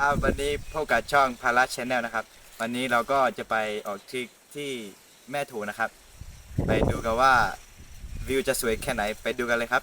ครับวันนี้พบกับช่องพาราชแนลนะครับ วันนี้เราก็จะไปออกทริปที่แม่ถูนะครับ ไปดูกันว่าวิวจะสวยแค่ไหนไปดูกันเลยครับ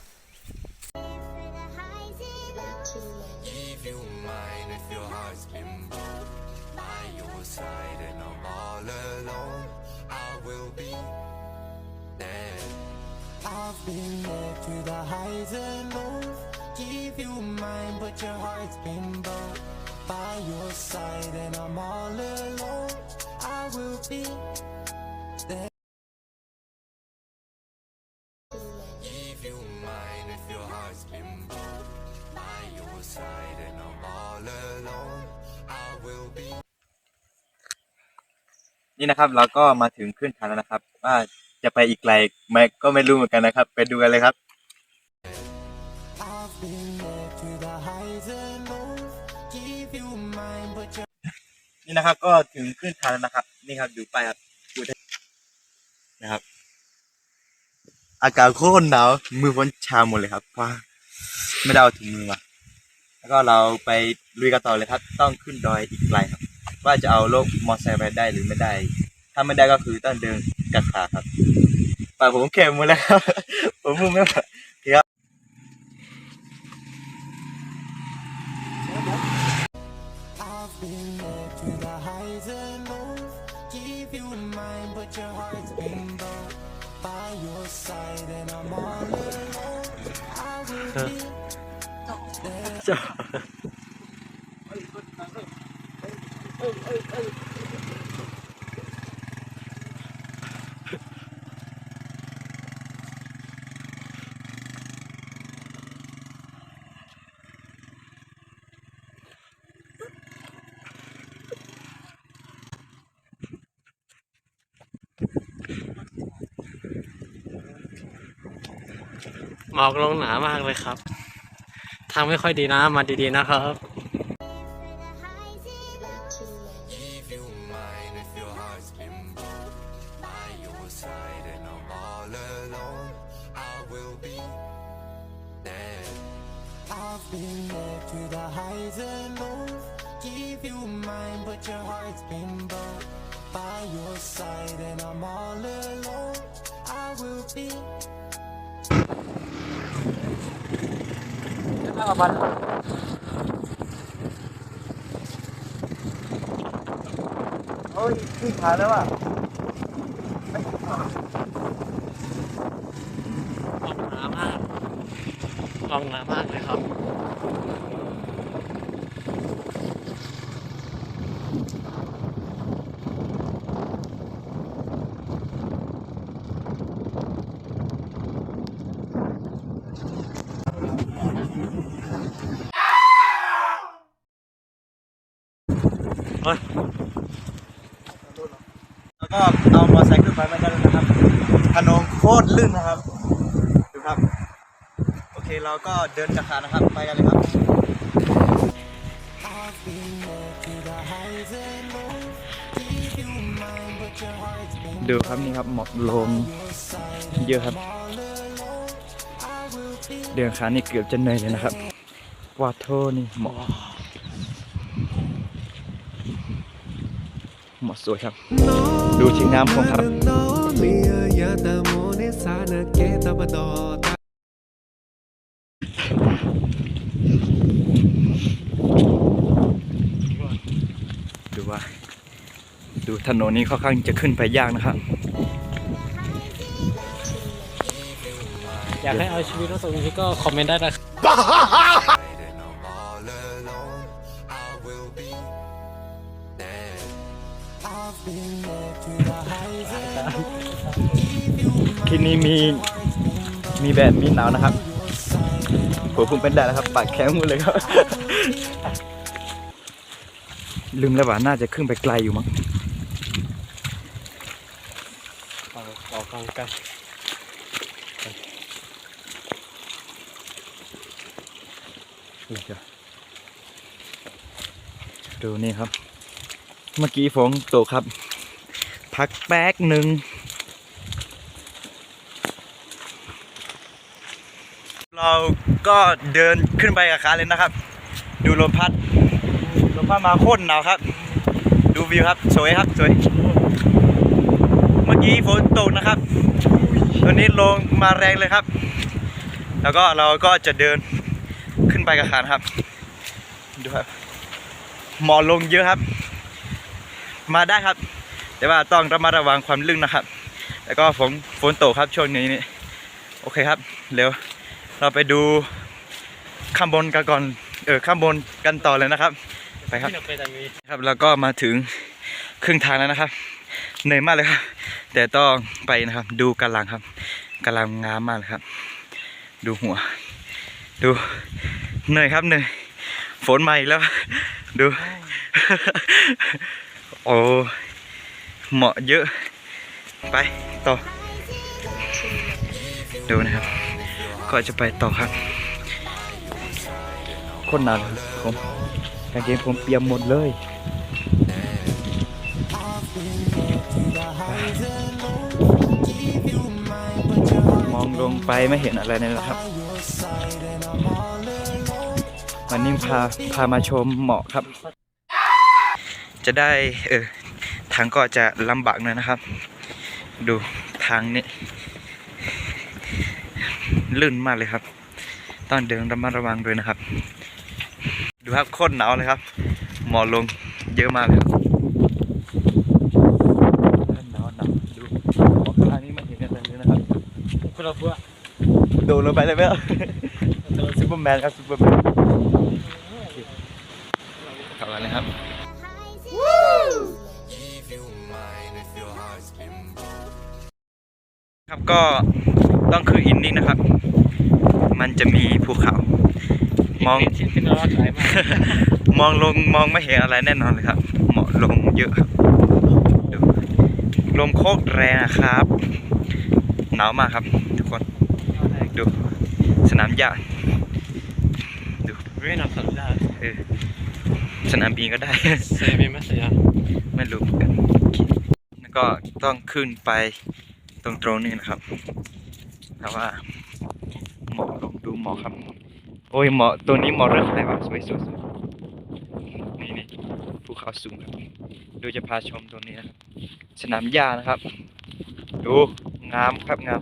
by your side and I'm all alone. I will be there. Give you mine if your heart's been broke by your side and I'm all alone. I will be นี่นะครับเราก็มาถึงขึ้นทางแล้วนะครับ ว่าจะไปอีกไกลไหมก็ไม่รู้เหมือนกันนะครับ ไปดูกันเลยครับ นี่นะครับ ก็ถึงขึ้นทางแล้วนะครับ นี่ครับดูไปครับดูได้นะครับ อากาศโคตรหนาวมือฝนชาหมดเลยครับเพราะไม่ได้เอาถุงมือมาแล้วก็เราไปลุยกันต่อเลยครับ ต้องขึ้นดอยอีกไกลครับ ว่าจะเอารถมอเตอร์ไซค์ไปได้หรือไม่ได้ ถ้าไม่ได้ก็คือต้องเดินกัดขาครับปากผมเข็มหมดแล้วครับผมมือไม่ไหว but your heart's been by your side and I'm all alone. I will be there. อกลงหนามากเลยครับ ทางไม่ค่อยดีนะ มาดีๆนะครับ Give you mine if your heart's been broke by your side and I'm all alone. I will be there. I've been there through the highs and lows. Give you mine, but your heart's been broke by your side and I'm all alone. I will be โอ้ยขึ้นขาแล้วอะลองหนามากลองหนามากเลยครับ แล้วก็เอามอเตอร์ไซค์ขึ้นไปไม่ได้แล้วนะครับถนนโคตรลื่นนะครับ ดูครับ โอเคเราก็เดินจากขานะครับไปกันเลยครับ ดูครับนี่ครับหมอกลงเยอะครับ เดินขานี่เกือบจะเหนื่อยเลยนะครับวาโทนี่หมอก หมอกสวยครับ ดูชิงน้ำพงครับดูว่า ดูถนนนี้ค่อนข้างจะขึ้นไปยากนะครับ อยากให้เอาชีวิตรอดตรงนี้ก็คอมเมนต์ได้นะครับ ที่นี่มีมีแดดมีหนาวนะครับผมเพิ่งเป็นแดดนะครับ ปากแข็งหมดเลยครับ ลืมแล้วว่าน่าจะขึ้นไปไกลอยู่มั้งออกออกกำลังกายเดี๋ยวดูนี่ครับ เมื่อกี้ฝนตกครับ พักแป๊กหนึ่งเราก็เดินขึ้นไปกับขาเลยนะครับ ดูลมพัดลมพัดมาโคตรหนาวครับ ดูวิวครับ สวยครับสวย เมื่อกี้ฝนตกนะครับ ตอนนี้ลงมาแรงเลยครับ แล้วก็เราก็จะเดินขึ้นไปกับขานครับ ดูครับ หมอลงเยอะครับ มาได้ครับ แต่ว่าต้องระมัดระวังความลื่นนะครับ แล้วก็ฝนฝนตกครับช่วงนี้นี่โอเคครับเร็วเราไปดูข้างบนกันก่อนเออข้างบนกันต่อเลยนะครับ ไปครับครับแล้วก็มาถึงครึ่งทางแล้วนะครับเหนื่อยมากเลยครับ แต่ต้องไปนะครับ ดูกำลังครับกำลังงามมากเลยครับ ดูหัว ดูเหนื่อยครับเหนื่อยฝนมาอีกแล้ว ดู โอ้เหมาะเยอะ ไปต่อ ดูนะครับ ก็จะไปต่อครับ คนหนาวผมกางเกงผมเปียกหมดเลยมองลงไปไม่เห็นอะไรเลยนะครับ วันนี้พาพามาชมเหมาะครับ จะได้เออทางก็จะลำบากหน่อยนะครับ ดูทางนี้ลื่นมากเลยครับ ต้องเดินระมัดระวังด้วยนะครับ ดูครับโคตรหนาวเลยครับ หมอกลงเยอะมากเลยครับหนาวหนาวดูหมอกข้างนี้ไม่เห็นอะไรเลยนะครับคุณเราเพื่อโดดลงไปเลยไหมครับซูเปอร์แมนครับซูเปอร์แมน ก็ต้องคืออินนี่นะครับ มันจะมีภูเขา มองชิ้นเป็นร้อนไหลมากมองลงมองไม่เห็นอะไรแน่นอนเลยครับ เหมาะลงเยอะครับดูลมโคตรแรงอะครับ หนาวมากครับ ทุกคน ดูสนามหญ้าดูเรียนอับสัญญาเออสนามบินก็ได้เซมีไหมสัญญาไม่รู้เหมือนกันโอเคแล้วก็ต้องขึ้นไป ตรงตรงนี้นะครับ แต่ว่าหมอกลงดูหมอกครับ โอ้ยหมอกตัวนี้หมอกเรื่องอะไรวะสวยสวยสวยนี่นี่ภูเขาสูงครับดูจะพาชมตรงนี้นะครับสนามหญ้านะครับ ดูงามครับงาม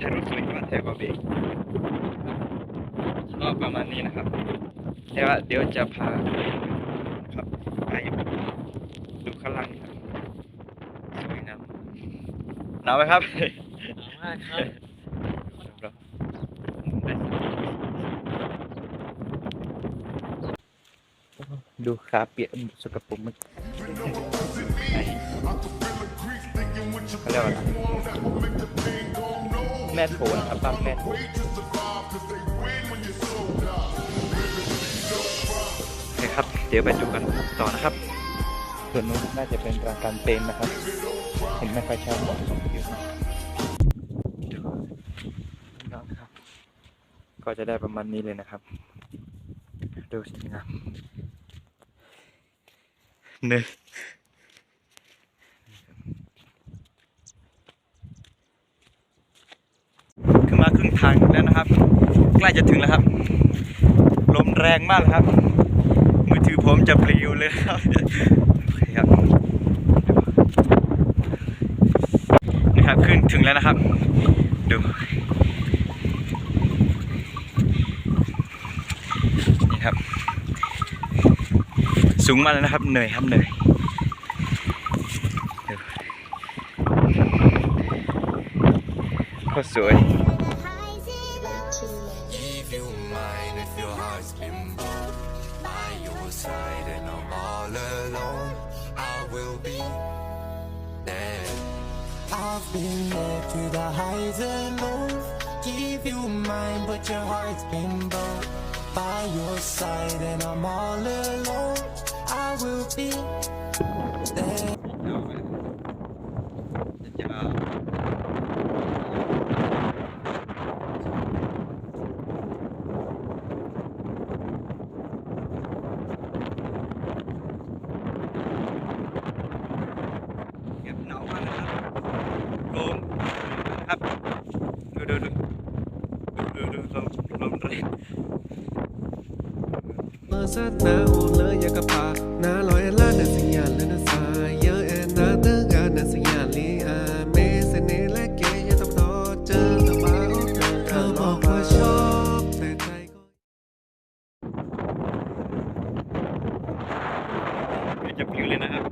ถ่ารูปสวยมากถ่ายกับเบกก็ประมาณนี้นะครับแต่ว่าเดี๋ยวจะพาครับไปดูข้างล่างครับสวยงาม หนาวไหมครับมากครับดูขาเปียกสกปรกมันเขาเรียกว่าอะไรแม่โถนะครับบ้านแม่โถโอเคครับ เดี๋ยวไปดูกันต่อนะครับ ส่วนนู้นน่าจะเป็นร้านการเต็นท์นะครับ เห็นไม่ค่อยชอบบอกสองอยู่ดู ก็จะได้ประมาณนี้เลยนะครับ ดูสิครับเหนื่อยขึ้นมาครึ่งทางแล้วนะครับ ใกล้จะถึงแล้วครับ ลมแรงมากเลยครับ มือถือผมจะปลิวเลยครับคครับนี่ครับขึ้นถึงแล้วนะครับ ดู นี่ ครับ สูงมากเลยนะครับเหนื่อยครับเหนื่อยดูโคตรสวย I've been led to the highs and lows. Give you mine, but your heart's been broke. By your side and I'm all alone. I will be there. เงียบหนาวมากนะครั บลมนะครับดูดูดูดูดูดูลมลมแรง But sát na ô lơ ya ka pa na lo ya la na sin ya le na sa ya e na de ga na sin ya li a me se ne la ke ya ta do che ta ba o ta ka lo ba shop te tai ko เดี๋ยวจะพลิ้วเลยนะครับ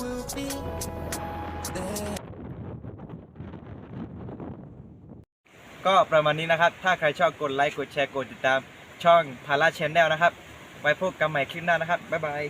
Will be there. ก็ประมาณนี้นะครับ ถ้าใครชอบกดไลค์ กดแชร์ กดติดตามช่องพาราชแนลนะครับ ไว้พบกันใหม่คลิปหน้านะครับ บ๊ายบาย